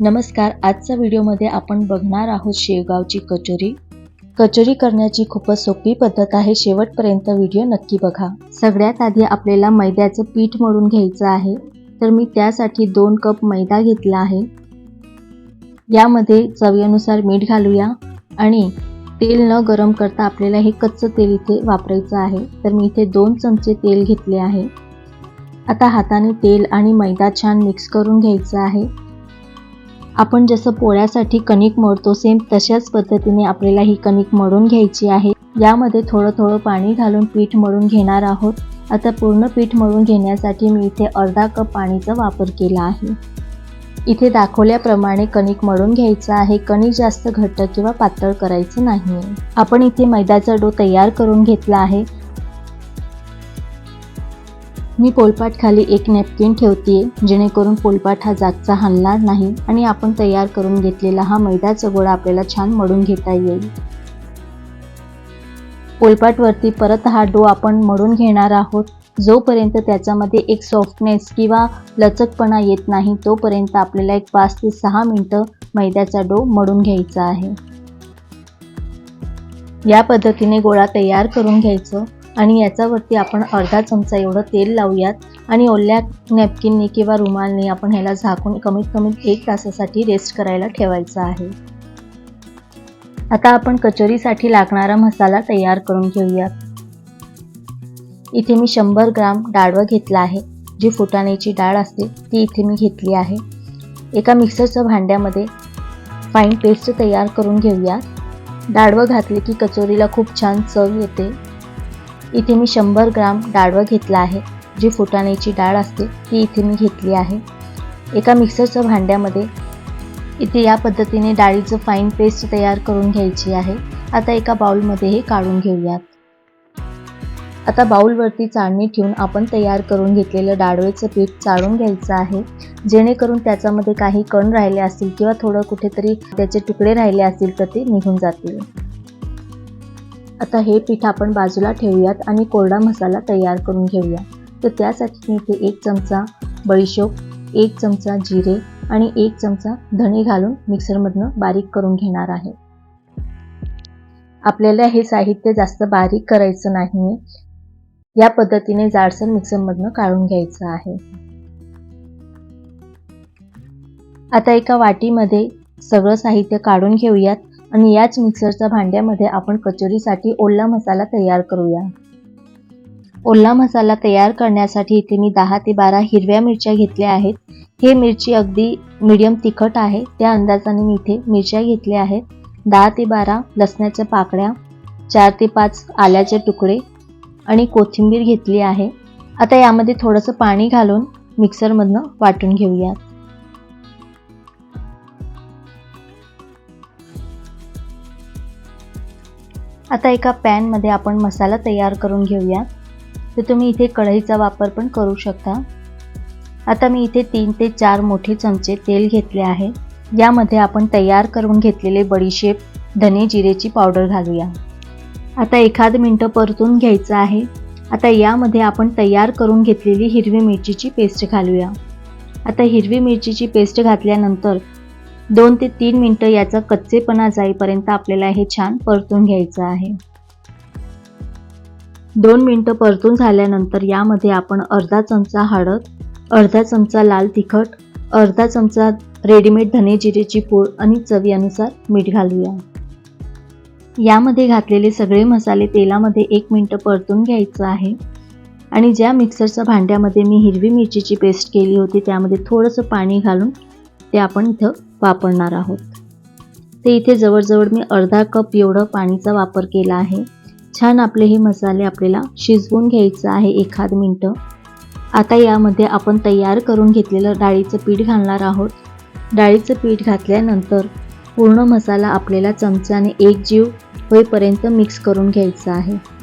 नमस्कार आजच्या व्हिडिओमध्ये आपण बघणार आहोत शेवगावची कचोरी. कचोरी करण्याची खूपच सोपी पद्धत आहे शेवटपर्यंत व्हिडिओ नक्की बघा. सगळ्यात आधी आपल्याला मैद्याचं पीठ मळून घ्यायचं आहे. तर मी त्यासाठी दोन कप मैदा घेतला आहे. यामध्ये चवीनुसार मीठ घालूया. आणि तेल न गरम करता आपल्याला हे कच्चं तेल इथे वापरायचं आहे. तर मी इथे दोन चमचे तेल घेतले आहे. आता हाताने तेल आणि मैदा छान मिक्स करून घ्यायचं आहे. आपण जसं पोळ्यासाठी कणिक मळतो सेम तशाच पद्धतीने आपल्याला ही कणिक मळून घ्यायची आहे. यामध्ये थोडं थोडं पाणी घालून पीठ मळून घेणार आहोत. आता पूर्ण पीठ मळून घेण्यासाठी मी इथे अर्धा कप पाणीचा वापर केला आहे. इथे दाखवल्याप्रमाणे कणिक मळून घ्यायचं आहे. कणिक जास्त घट्ट किंवा पातळ करायचं नाही आपण इथे मैद्याचा डो तयार करून घेतला आहे. मी पोलपाट खाली एक नॅपकिन ठेवते जेणेकरून पोलपाट हा जागचा हलणार नाही आणि आपण तयार करून घेतलेला हा मैद्याचा गोळा आपल्याला छान मळून घेता येईल. पोलपाटवरती परत हा डो आपण मळून घेणार आहोत. जोपर्यंत त्याच्यामध्ये एक सॉफ्टनेस किंवा लचकपणा येत नाही तोपर्यंत आपल्याला एक पाच ते सहा मिनटं मैद्याचा डो मळून घ्यायचा आहे. या पद्धतीने गोळा तयार करून घ्यायचं. आणि याच्यावरती आपण अर्धा चमचा एवढं तेल लावूयात. आणि ओल्या नॅपकिनने किंवा रुमालने आपण ह्याला झाकून कमीत कमी एक तासासाठी रेस्ट करायला ठेवायचं आहे. आता आपण कचोरीसाठी लागणारा मसाला तयार करून घेऊयात. इथे मी शंभर ग्राम डाळवं घेतला आहे. जी फुटाण्याची डाळ असते ती इथे मी घेतली आहे. एका मिक्सरच्या भांड्यामध्ये फाईन पेस्ट तयार करून घेऊया डाळवं घातले की कचोरीला खूप छान चव येते. इथे मी शंभर ग्राम डाळवं घेतला आहे. जी फुटाण्याची डाळ असते ती इथे मी घेतली आहे. एका मिक्सरच्या भांड्यामध्ये इथे या पद्धतीने डाळीचं फाईन पेस्ट तयार करून घ्यायची आहे. आता एका बाउलमध्ये हे काढून घेऊयात. आता बाउलवरती चाळणी ठेवून आपण तयार करून घेतलेलं डाळवेचं पीठ चाळून घ्यायचं आहे. जेणेकरून त्याच्यामध्ये काही कण राहिले असतील किंवा थोडं कुठेतरी त्याचे तुकडे राहिले असतील तर ते निघून जातील. आता हे पीठ आपण बाजूला ठेवूयात आणि कोरडा मसाला तयार करून घेऊया. तर त्यासाठी मी इथे एक चमचा बळीशोप एक चमचा जिरे आणि एक चमचा धणे घालून मिक्सरमधनं बारीक करून घेणार आहे. आपल्याला हे साहित्य जास्त बारीक करायचं नाही या पद्धतीने जाडसर मिक्सरमधनं काढून घ्यायचं आहे. आता एका वाटीमध्ये सगळं साहित्य काढून घेऊयात. आणि याच मिक्सरच्या भांड्यामध्ये आपण कचोरीसाठी ओला मसाला तयार करूया. ओला मसाला तयार करण्यासाठी इथे मी दहा ते बारा हिरव्या मिरच्या घेतल्या आहेत. हे मिरची अगदी मीडियम तिखट आहे. त्या अंदाजाने मी इथे मिरच्या घेतल्या आहेत. दहा ते बारा लसणाच्या पाकळ्या चार ते पाच आल्याचे तुकडे आणि कोथिंबीर घेतली आहे. आता यामध्ये थोडंसं पाणी घालून मिक्सरमधनं वाटून घेऊयात. आता एका पॅनमध्ये आपण मसाला तयार करून घेऊया. तर तुम्ही इथे कढईचा वापर पण करू शकता. आता मी इथे तीन ते चार मोठे चमचे तेल घेतले आहे. यामध्ये आपण तयार करून घेतलेले बडीशेप धने जिरेची पावडर घालूया. आता एखाद मिनटं परतून घ्यायचं आहे. आता यामध्ये आपण तयार करून घेतलेली हिरवी मिरचीची पेस्ट घालूया. आता हिरवी मिरचीची पेस्ट घातल्यानंतर दोन ते तीन मिनटं याचा कच्चेपणा जाईपर्यंत आपल्याला हे छान परतून घ्यायचं आहे. दोन मिनटं परतून झाल्यानंतर यामध्ये आपण अर्धा चमचा हळद अर्धा चमचा लाल तिखट अर्धा चमचा रेडीमेड धने जिरेची पूड आणि चवीनुसार मीठ घालूया. यामध्ये घातलेले सगळे मसाले तेलामध्ये एक मिनटं परतून घ्यायचं आहे. आणि ज्या मिक्सरच्या भांड्यामध्ये मी हिरवी मिरचीची पेस्ट केली होती त्यामध्ये थोडंसं पाणी घालून ते आपण इथं वापरणार आहोत. ते इथे जवळजवळ मी अर्धा कप एवढं पाणीचा वापर केला आहे. छान आपले हे मसाले आपल्याला शिजवून घ्यायचं आहे एखाद मिनटं. आता यामध्ये आपण तयार करून घेतलेलं डाळीचं पीठ घालणार आहोत. डाळीचं पीठ घातल्यानंतर पूर्ण मसाला आपल्याला चमच्याने एक जीव होईपर्यंत मिक्स करून घ्यायचा आहे.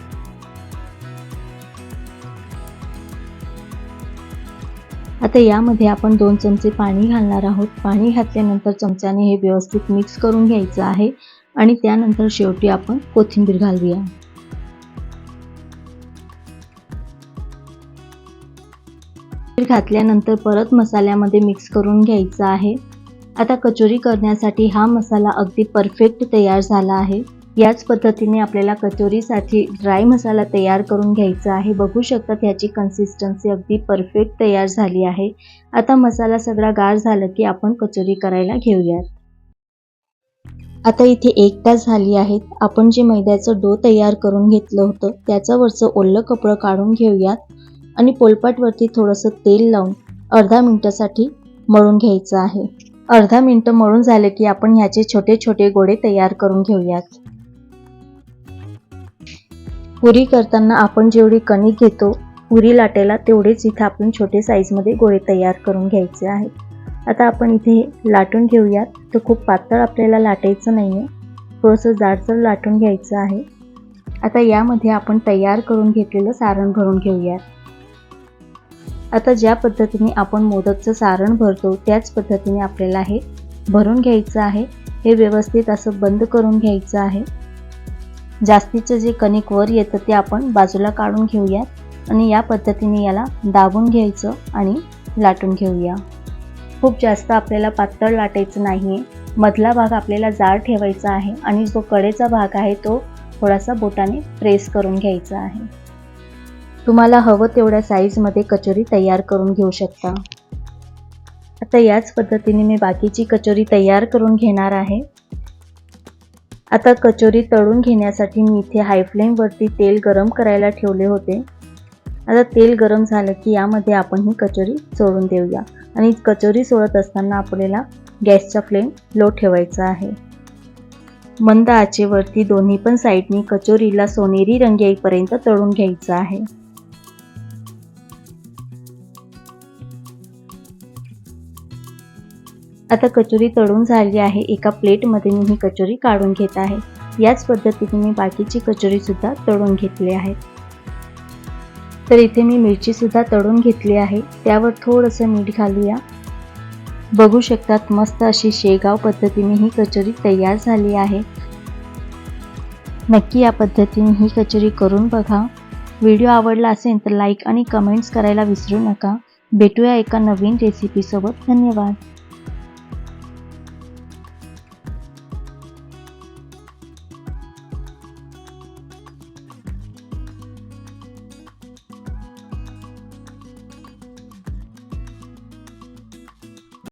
आता यामध्ये आपण दोन चमचे पाणी घालणार आहोत. पाणी घातल्यानंतर चमच्याने हे व्यवस्थित मिक्स करून घ्यायचं आहे आणि त्यानंतर शेवटी आपण कोथिंबीर घालूया. घातल्यानंतर परत मसाल्यामध्ये मिक्स करून घ्यायचं आहे. आता कचोरी करण्यासाठी हा मसाला अगदी परफेक्ट तयार झाला आहे. याच पद्धतीने आपल्याला कचोरीसाठी ड्राय मसाला तयार करून घ्यायचा आहे. बघू शकता ह्याची कन्सिस्टन्सी अगदी परफेक्ट तयार झाली आहे. आता मसाला सगळा गार झाला की आपण कचोरी करायला घेऊयात. आता इथे एक तास झाली आहेत. आपण जे मैद्याचं डो तयार करून घेतलं होतं त्याच्यावरचं ओलं कपडं काढून घेऊयात आणि पोलपाटवरती थोडंसं तेल लावून अर्धा मिनटासाठी मळून घ्यायचं आहे. अर्धा मिनटं मळून झाले की आपण ह्याचे छोटे छोटे गोळे तयार करून घेऊयात. पुरी करताना आपण जेवढी कणिक घेतो पुरी लाटायला तेवढेच इथे आपण छोटे साईजमध्ये गोळे तयार करून घ्यायचे आहेत. आता आपण इथे लाटून घेऊयात. तर खूप पातळ आपल्याला लाटायचं नाही आहे थोडंसं जाडसर लाटून घ्यायचं आहे. आता यामध्ये आपण तयार करून घेतलेलं सारण भरून घेऊयात. आता ज्या पद्धतीने आपण मोदकचं सारण भरतो त्याच पद्धतीने आपल्याला हे भरून घ्यायचं आहे. हे व्यवस्थित असं बंद करून घ्यायचं आहे. जास्तीचं जे कणिक वर येतं ते आपण बाजूला काढून घेऊयात. आणि या पद्धतीने याला दाबून घ्यायचं आणि लाटून घेऊया. खूप जास्त आपल्याला पातळ लाटायचं नाही आहे मधला भाग आपल्याला जाड ठेवायचा आहे आणि जो कडेचा भाग आहे तो थोडासा बोटाने प्रेस करून घ्यायचा आहे. तुम्हाला हवं तेवढ्या साईजमध्ये कचोरी तयार करून घेऊ शकता. आता याच पद्धतीने मी बाकीची कचोरी तयार करून घेणार आहे. आता कचोरी तळून घेण्यासाठी मी इथे हाय फ्लेमवरती तेल गरम करायला ठेवले होते. आता तेल गरम झालं की यामध्ये आपण ही कचोरी सोडून देऊया. आणि कचोरी सोडत असताना आपल्याला गॅसचा फ्लेम लो ठेवायचा आहे. मंद आचेवरती दोन्ही पण साईडनी कचोरीला सोनेरी रंग येईपर्यंत तळून घ्यायचं आहे. आता कचोरी तळून झाली आहे. एका प्लेटमध्ये मी ही कचोरी काढून घेत आहे. याच पद्धतीने मी बाकीची कचोरी सुद्धा तळून घेतली आहे. तर इथे मी मिरची सुद्धा तळून घेतली आहे. त्यावर थोडंसं मीठ घालूया. बघू शकतात मस्त अशी शेगाव पद्धतीने ही कचोरी तयार झाली आहे. नक्की या पद्धतीने ही कचोरी करून बघा. व्हिडिओ आवडला असेल तर लाईक आणि कमेंट्स करायला विसरू नका. भेटूया एका नवीन रेसिपीसोबत धन्यवाद.